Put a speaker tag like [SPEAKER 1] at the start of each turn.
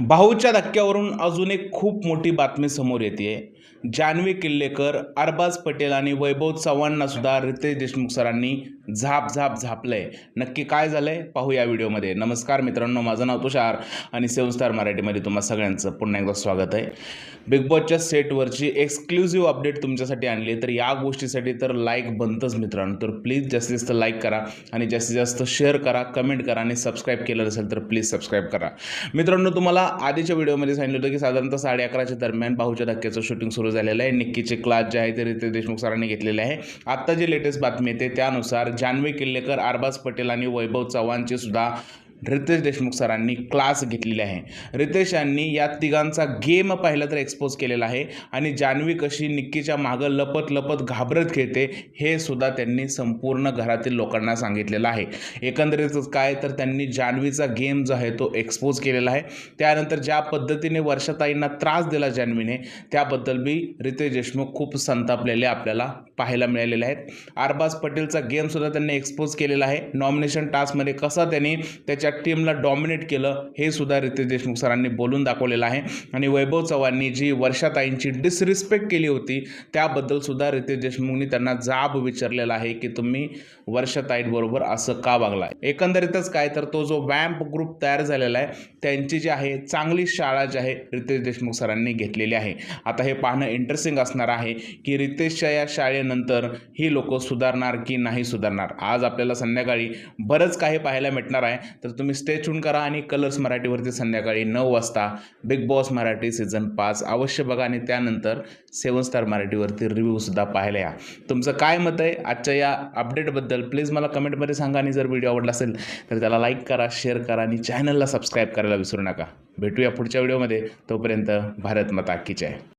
[SPEAKER 1] भाऊच्या धक्क्यावरून अजून एक खूप मोठी बातमी समोर येते. जान्हवी किल्लेकर अरबाज पटेल आणि वैभव चव्हाणना सुद्धा रितेश देशमुख सरांनी झाप झाप झापलंय. नक्की काय झालंय? पाहू या व्हिडिओमध्ये. नमस्कार मित्रांनो माझं नाव तुषार आणि सेवन स्टार मराठीमध्ये तुम्हा सगळ्यांचं पुन्हा एकदा स्वागत आहे. बिग बॉसच्या सेटवरची एक्सक्लुझिव्ह अपडेट तुमच्यासाठी आणली आहे. तर या गोष्टीसाठी तर लाईक बनतंच मित्रांनो. तर प्लीज जास्तीत जास्त लाईक करा आणि जास्तीत जास्त शेअर करा कमेंट करा आणि सबस्क्राईब केलं असेल तर प्लीज सबस्क्राईब करा. मित्रांनो तुम्हाला आधीच्या व्हिडिओमध्ये सांगितलं होतं की साधारणतः साडे अकराच्या दरम्यान भाऊच्या धक्क्याचं शूटिंग सुरू झालेलं आहे. निक्कीचे क्लास जे आहे ते रितेश देशमुख सरांनी घेतलेले आहे. आत्ता जे लेटेस्ट बातमी येते त्यानुसार जान्हवी किल्लेकर अरबाज पटेल आणि वैभव चव्हाणचे सुद्धा रितेश देशमुख सरांनी क्लास घेतलेले आहे. रितेश यांनी या तिघांचा गेम पाहिला तर एक्सपोज केलेला आहे आणि जान्हवी कशी निक्कीच्या मागं लपत लपत घाबरत खेळते हे सुद्धा त्यांनी संपूर्ण घरातील लोकांना सांगितलेलं आहे. एकंदरीतच काय तर त्यांनी जान्हवीचा गेम जो आहे तो एक्सपोज केलेला आहे. त्यानंतर ज्या पद्धतीने वर्षाताईंना त्रास दिला जान्हवीने त्याबद्दल बी रितेश देशमुख खूप संतापलेले आपल्याला पाहायला मिळालेले आहेत. अरबाज पटेलचा गेमसुद्धा त्यांनी एक्सपोज केलेला आहे. नॉमिनेशन टास्कमध्ये कसा त्यांनी त्याच्या टीमला डॉमिनेट केलं हे सुद्धा रितेश देशमुख सरांनी बोलून दाखवलेलं आहे. आणि वैभव चव्हाणनी जी वर्षाताईंची डिसरिस्पेक्ट केली होती त्याबद्दल सुद्धा रितेश देशमुखनी त्यांना जाब विचारलेला आहे की तुम्ही वर्षाताईंबरोबर असं का वागला एकंदरीतच काय तर तो जो वॅम्प ग्रुप तयार झालेला आहे त्यांची जी आहे चांगली शाळा जी आहे रितेश देशमुख सरांनी घेतलेली आहे. आता हे पाहणं इंटरेस्टिंग असणार आहे की रितेशच्या या शाळेनंतर ही लोक सुधारणार की नाही सुधारणार? आज आपल्याला संध्याकाळी बरंच काही पाहायला भेटणार आहे. तर तुम्ही स्टेचून करा आणि कलर्स मराठीवरती संध्याकाळी नऊ वाजता बिग बॉस मराठी सीझन पाच अवश्य बघा आणि त्यानंतर सेवन स्टार मराठीवरती रिव्ह्यूसुद्धा पाहायला या. तुमचं काय मत आहे? आजच्या या अपडेटबद्दल प्लीज मला कमेंटमध्ये सांगा आणि जर व्हिडिओ आवडला असेल तर त्याला लाईक करा शेअर करा आणि चॅनलला सबस्क्राईब करायला विसरू नका. भेटूया पुढच्या व्हिडिओमध्ये तोपर्यंत भारत मता आहे